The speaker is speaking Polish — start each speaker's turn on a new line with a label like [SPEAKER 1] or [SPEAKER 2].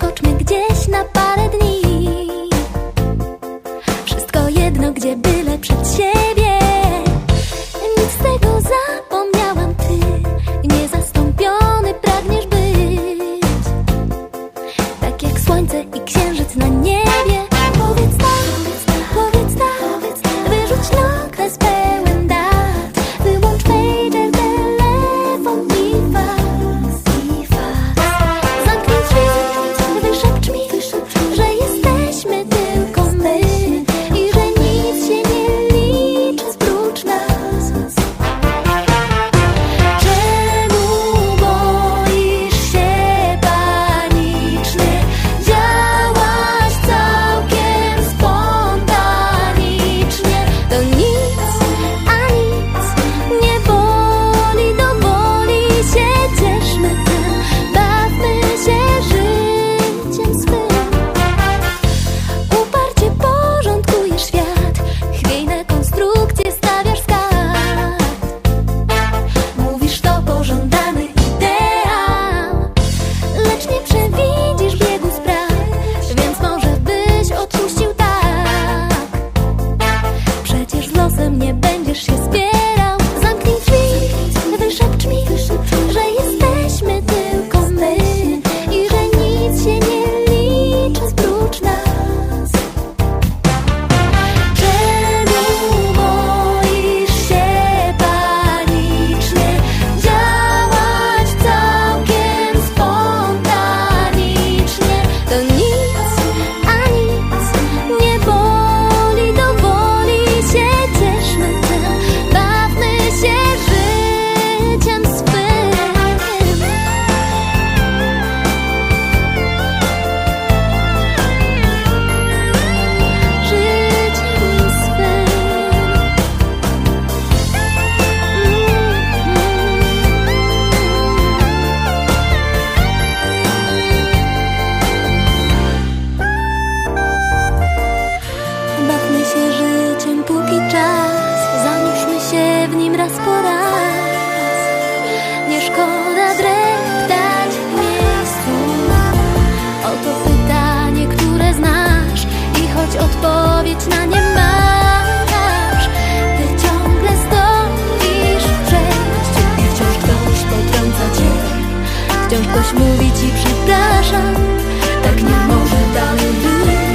[SPEAKER 1] Wyskoczmy gdzieś na parę dni. Wszystko jedno, gdzie byle przed siebie. Nic z tego zapomniałam ty Niezastąpiony pragniesz być. Tak jak słońce i księżyc na niebie Wciąż ktoś mówi ci przepraszam. Tak nie może dalej być.